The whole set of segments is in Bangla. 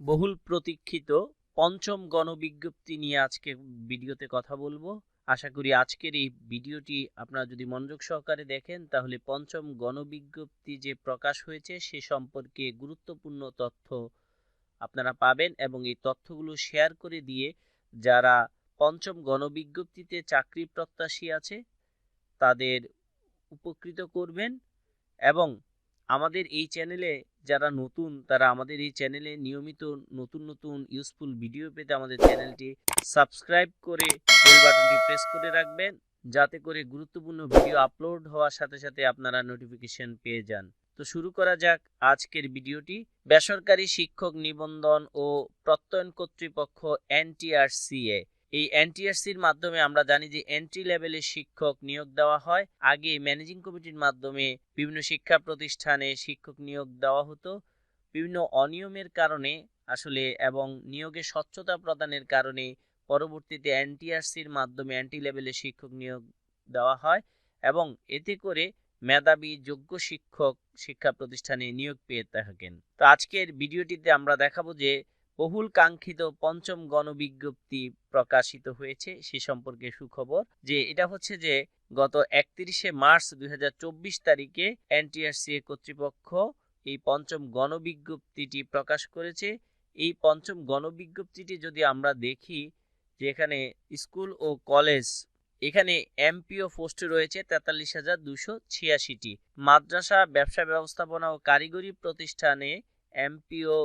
বহুল প্রতীক্ষিত পঞ্চম গণবিজ্ঞপ্তি নিয়ে আজকে ভিডিওতে কথা বলব। আশা করি আজকের এই ভিডিওটি আপনারা যদি মনোযোগ সহকারে দেখেন, তাহলে পঞ্চম গণবিজ্ঞপ্তি যে প্রকাশ হয়েছে, সে সম্পর্কে গুরুত্বপূর্ণ তথ্য আপনারা পাবেন এবং এই তথ্যগুলো শেয়ার করে দিয়ে যারা পঞ্চম গণবিজ্ঞপ্তিতে চাকরি প্রত্যাশী আছে, তাদের উপকৃত করবেন এবং আমাদের এই চ্যানেলে যারা নতুন, তারা আমাদের এই চ্যানেলে নিয়মিত নতুন নতুন ইউজফুল ভিডিও পেতে আমাদের চ্যানেলটি সাবস্ক্রাইব করে বেল বাটনটি প্রেস করে রাখবেন, যাতে করে গুরুত্বপূর্ণ ভিডিও আপলোড হওয়ার সাথে সাথে আপনারা নোটিফিকেশন পেয়ে যান। তো শুরু করা যাক আজকের ভিডিওটি বেসরকারি শিক্ষক নিবন্ধন ও প্রত্যয়ন কর্তৃপক্ষ এনটিআরসিএ। এই এনটিআরসির মাধ্যমে আমরা জানি যে এন্ট্রি লেভেলে শিক্ষক নিয়োগ দেওয়া হয়। আগে ম্যানেজিং কমিটির মাধ্যমে বিভিন্ন শিক্ষা প্রতিষ্ঠানে শিক্ষক নিয়োগ দেওয়া হতো। বিভিন্ন অনিয়মের কারণে আসলে এবং নিয়োগে স্বচ্ছতা প্রদানের কারণে পরবর্তীতে এনটিআরসির মাধ্যমে এন্ট্রি লেভেলে শিক্ষক নিয়োগ দেওয়া হয় এবং এতে করে মেধাবী, যোগ্য শিক্ষক শিক্ষা প্রতিষ্ঠানে নিয়োগ পেয়ে থাকেন। তো আজকের ভিডিওটিতে আমরা দেখাবো যে বহুল কাঙ্ক্ষিত পঞ্চম গণবিজ্ঞপ্তি প্রকাশিত হয়েছে সে সম্পর্কে সুখবর যে এটা হচ্ছে যে গত একত্রিশে মার্চ দুই তারিখে এনটিআরসি কর্তৃপক্ষ এই পঞ্চম গণবিজ্ঞপ্তিটি প্রকাশ করেছে। এই পঞ্চম গণবিজ্ঞপ্তিটি যদি আমরা দেখি যে এখানে স্কুল ও কলেজ এখানে এমপিও পোস্ট রয়েছে তেতাল্লিশ হাজার দুশো ছিয়াশিটি। মাদ্রাসা, ব্যবসা ব্যবস্থাপনা ও কারিগরি প্রতিষ্ঠানে এমপিও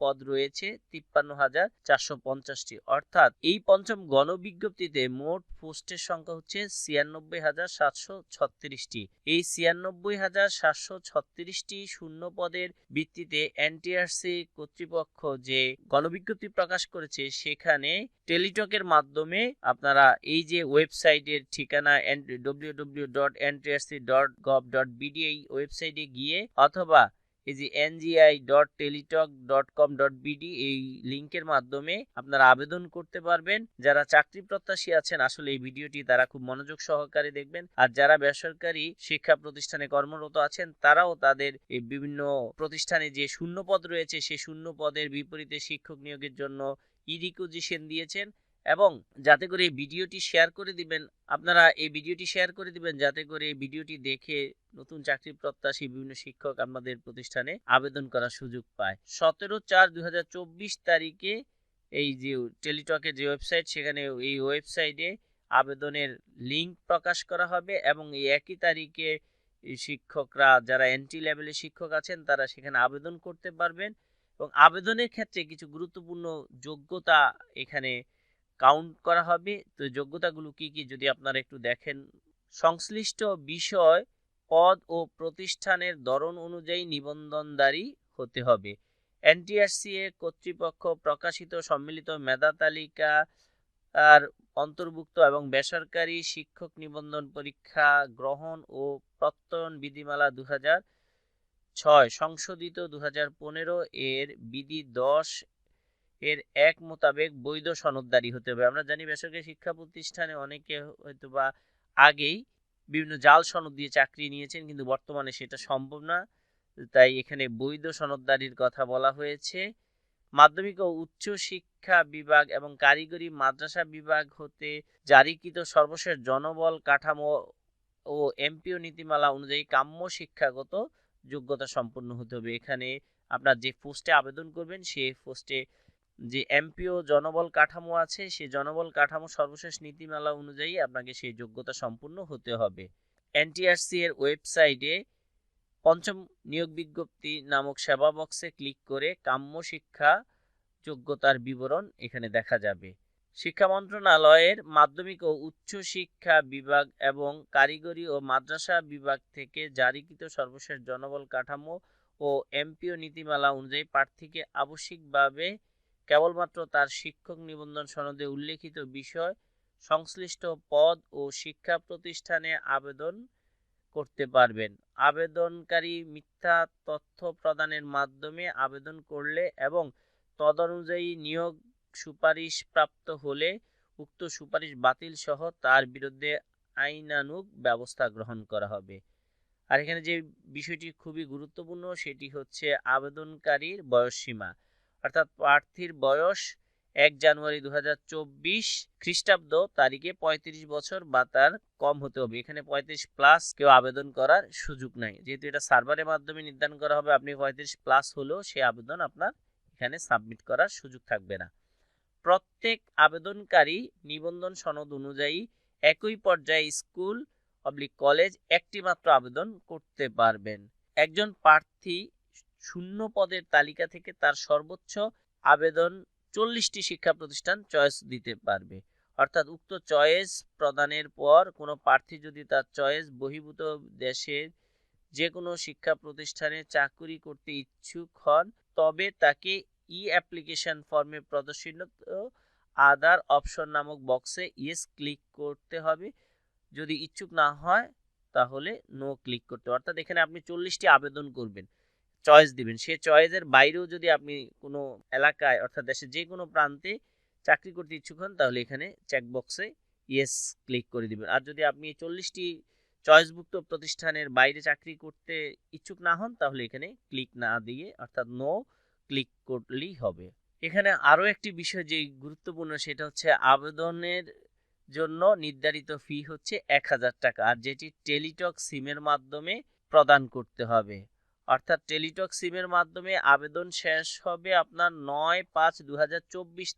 পদ রয়েছে তিপ্পান্ন হাজার চারশো পঞ্চাশটি। অর্থাৎ এই পঞ্চম গণবিজ্ঞপ্তিতে মোট পোস্টের সংখ্যা হচ্ছে ছিয়ানব্বই হাজার সাতশো ছত্রিশটি। এই ছিয়ানব্বই হাজার সাতশো ছত্রিশটি শূন্য পদের ভিত্তিতে এনটিআরসি কর্তৃপক্ষ যে গণবিজ্ঞপ্তি প্রকাশ করেছে, সেখানে টেলিটকের মাধ্যমে আপনারা এই যে ওয়েবসাইটের ঠিকানা W W dot NTRC dot gov dot BD ওয়েবসাইটে গিয়ে অথবা এই যে NGI dot Teletalk dot com dot BD এই লিঙ্কের মাধ্যমে আপনারা আবেদন করতে পারবেন। যারা চাকরি প্রত্যাশী আছেন, আসলে এই ভিডিওটি তারা খুব মনোযোগ সহকারে দেখবেন। আর যারা বেসরকারি শিক্ষা প্রতিষ্ঠানে কর্মরত আছেন, তারাও তাদের এই বিভিন্ন প্রতিষ্ঠানে যে শূন্য পদ রয়েছে সেই শূন্য পদের বিপরীতে শিক্ষক নিয়োগের জন্য ই রিকুজিশন দিয়েছেন। এবং যাতে করে এই ভিডিওটি শেয়ার করে দিবেন, আপনারা এই ভিডিওটি শেয়ার করে দিবেন, যাতে করে এই ভিডিওটি দেখে নতুন চাকরি প্রত্যাশী বিভিন্ন শিক্ষক আমাদের প্রতিষ্ঠানে আবেদন করার সুযোগ পায়। সতেরো চার দুই তারিখে এই যে টেলিটকের যে ওয়েবসাইট সেখানে এই ওয়েবসাইটে আবেদনের লিঙ্ক প্রকাশ করা হবে এবং এই একই তারিখে শিক্ষকরা, যারা এন্ট্রি লেভেলের শিক্ষক আছেন, তারা সেখানে আবেদন করতে পারবেন এবং আবেদনের ক্ষেত্রে কিছু গুরুত্বপূর্ণ যোগ্যতা এখানে কাউন্ট করা হবে। তো যোগ্যতাগুলো কি কি যদি আপনারা একটু দেখেন। সংশ্লিষ্ট বিষয়, পদ ও প্রতিষ্ঠানের ধরন অনুযায়ী নিবন্ধনদারী হতে হবে। এনটিআরসিএ কর্তৃপক্ষ প্রকাশিত সম্মিলিত মেধা তালিকা, আর অন্তর্ভুক্ত এবং বেসরকারি শিক্ষক নিবন্ধন পরীক্ষা গ্রহণ ও প্রত্যয়ন বিধিমালা দু ছয়, সংশোধিত দু হাজার পনেরো এর বিধি দশ এর এক মোতাবেক বৈধ সনদদারি হতে হবে। আমরা জানি বেসরকারি শিক্ষা প্রতিষ্ঠানে অনেকে হয়তো বা আগেই বিভিন্ন জাল সনদ দিয়ে চাকরি নিয়েছেন, কিন্তু বর্তমানে সেটা সম্ভব না। তাই এখানে বৈধ সনদদারির কথা বলা হয়েছে। মাধ্যমিক ও উচ্চ শিক্ষা বিভাগ এবং কারিগরি মাদ্রাসা বিভাগ হতে জারিকৃত সর্বশেষ জনবল কাঠামো ও এমপিও নীতিমালা অনুযায়ী কাম্য শিক্ষাগত যোগ্যতা সম্পন্ন হতে হবে। এখানে আপনার যে পোস্টে আবেদন করবেন, সেই পোস্টে যে এমপিও জনবল কাঠামো আছে সেই জনবল কাঠামো সর্বশেষ নীতিমালা অনুযায়ী আপনাকে সেই যোগ্যতা সম্পূর্ণ হতে হবে। এনটিআরসি এর ওয়েবসাইটে পঞ্চম নিয়োগ বিজ্ঞপ্তি নামক সেবা বক্সে ক্লিক করে কাম্য শিক্ষা যোগ্যতার বিবরণ এখানে দেখা যাবে। শিক্ষা মন্ত্রণালয়ের মাধ্যমিক ও উচ্চ শিক্ষা বিভাগ এবং কারিগরি ও মাদ্রাসা বিভাগ থেকে জারিকৃত সর্বশেষ জনবল কাঠামো ও এমপিও নীতিমালা অনুযায়ী প্রার্থীকে আবশ্যিকভাবে কেবলমাত্র তার শিক্ষক নিবন্ধন সনদে উল্লেখিত বিষয়, সংশ্লিষ্ট পদ ও শিক্ষা প্রতিষ্ঠানে আবেদন করতে পারবেন। আবেদনকারী মিথ্যা তথ্য প্রদানের মাধ্যমে আবেদন করলে এবং তদনুযায়ী নিয়োগ সুপারিশ প্রাপ্ত হলে উক্ত সুপারিশ বাতিল সহ তার বিরুদ্ধে আইনানুগ ব্যবস্থা গ্রহণ করা হবে। আর এখানে যে বিষয়টি খুবই গুরুত্বপূর্ণ সেটি হচ্ছে আবেদনকারীর বয়সসীমা। অর্থাৎ প্রার্থীর বয়স এক জানুয়ারি দু হাজার চব্বিশ খ্রিস্টাব্দ তারিখে ৩৫ বছর বা তার কম হতে হবে। এখানে পঁয়ত্রিশ প্লাস কেউ আবেদন করার সুযোগ নাই। যেহেতু এটা সার্ভারের মাধ্যমে নির্ধারণ করা হবে, আপনি পঁয়ত্রিশ প্লাস হলেও সেই আবেদন আপনার এখানে সাবমিট করার সুযোগ থাকবে না। প্রত্যেক আবেদনকারী নিবন্ধন সনদ অনুযায়ী একই পর্যায়ে স্কুল অবলিক কলেজ একটি মাত্র আবেদন করতে পারবেন। একজন প্রার্থী শূন্য পদের তালিকা থেকে তার সর্বোচ্চ আবেদন চল্লিশটি শিক্ষা প্রতিষ্ঠান চয়েস দিতে পারবে। অর্থাৎ উক্ত চয়েস প্রদানের পর কোনো প্রার্থী যদি তার চয়েস বহির্ভূত দেশের যে কোনো শিক্ষা প্রতিষ্ঠানে চাকুরি করতে ইচ্ছুক হন, তবে তাকে ই অ্যাপ্লিকেশন ফর্মে প্রদর্শিত আদার অপশন নামক বক্সে ইয়েস ক্লিক করতে হবে। যদি ইচ্ছুক না হয়, তাহলে নো ক্লিক করতে। অর্থাৎ এখানে আপনি চল্লিশটি আবেদন করবেন। চয়েস দিবেন। সে চয়েসের বাইরেও যদি আপনি কোনো এলাকায় অর্থাৎ দেশের যে কোনো প্রান্তে চাকরি করতে ইচ্ছুক হন, তাহলে এখানে চেকবক্সে ইয়েস ক্লিক করে দিবেন। আর যদি আপনি চল্লিশটি চয়েসভুক্ত প্রতিষ্ঠানের বাইরে চাকরি করতে ইচ্ছুক না হন, তাহলে এখানে ক্লিক না দিয়ে অর্থাৎ নো ক্লিক করলেই হবে। এখানে আরও একটি বিষয় যে গুরুত্বপূর্ণ, সেটা হচ্ছে আবেদনের জন্য নির্ধারিত ফি হচ্ছে এক হাজার টাকা, আর যেটি টেলিটক সিমের মাধ্যমে প্রদান করতে হবে। অর্থাৎ টেলিটক সিমের মাধ্যমে আবেদন শেষ হবে আপনার নয় পাঁচ দু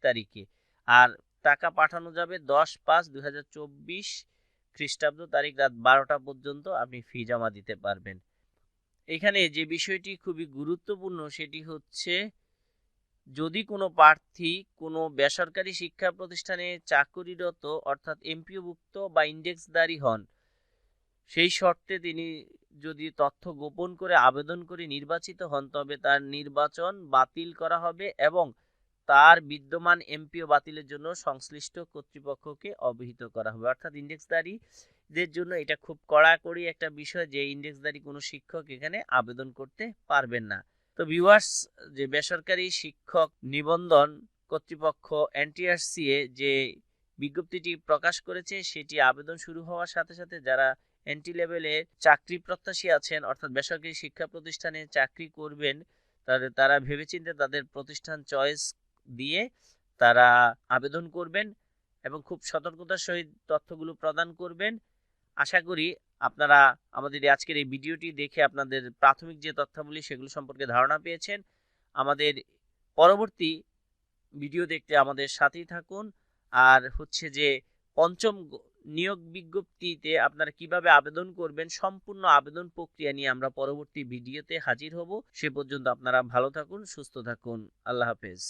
তারিখে। আর টাকা পাঠানো যাবে দশ পাঁচ দু খ্রিস্টাব্দ তারিখ রাত বারোটা পর্যন্ত আপনি ফি জমা দিতে পারবেন। এখানে যে বিষয়টি খুবই গুরুত্বপূর্ণ সেটি হচ্ছে, যদি কোনো প্রার্থী কোনো বেসরকারি শিক্ষা প্রতিষ্ঠানে চাকরিরত অর্থাৎ এমপিওভুক্ত বা ইন্ডেক্সদারি হন, সেই শর্তে তিনি যদি তথ্য গোপন করে আবেদন করে নির্বাচিত হন, তবে তার নির্বাচন বাতিল করা হবে এবং তার বিদ্যমান এমপিও বাতিলের জন্য সংশ্লিষ্ট কর্তৃপক্ষকে অবহিত করা হবে। অর্থাৎ ইন্ডেক্সদারিদের জন্য এটা খুব কড়াকড়ি একটা বিষয় যে ইন্ডেক্সদারি কোনো শিক্ষক এখানে আবেদন করতে পারবেন না। তো ভিউয়ার্স যে বেসরকারি শিক্ষক নিবন্ধন কর্তৃপক্ষ এনটিআরসিএ যে বিজ্ঞপ্তিটি প্রকাশ করেছে, সেটি আবেদন শুরু হওয়ার সাথে সাথে যারা এন্ট্রি লেভেলে চাকরি প্রত্যাশী আছেন, অর্থাৎ বেসরকারি শিক্ষা প্রতিষ্ঠানে চাকরি করবেন তাদের তারা ভেবেচিন্তে তাদের প্রতিষ্ঠান চয়েস দিয়ে তারা আবেদন করবেন এবং খুব সতর্কতার সহিত তথ্যগুলো প্রদান করবেন। আশা করি আপনারা আমাদের আজকের এই ভিডিওটি দেখে আপনাদের প্রাথমিক যে তথ্যাবলী সেগুলো সম্পর্কে ধারণা পেয়েছেন। আমাদের পরবর্তী ভিডিও দেখতে আমাদের সাথেই থাকুন। আর হচ্ছে যে পঞ্চম নিয়োগ বিজ্ঞপ্তিতে আপনারা কীভাবে আবেদন করবেন, সম্পূর্ণ আবেদন প্রক্রিয়া নিয়ে আমরা পরবর্তী ভিডিওতে হাজির হব। সে পর্যন্ত আপনারা ভালো থাকুন, সুস্থ থাকুন। আল্লাহ হাফেজ।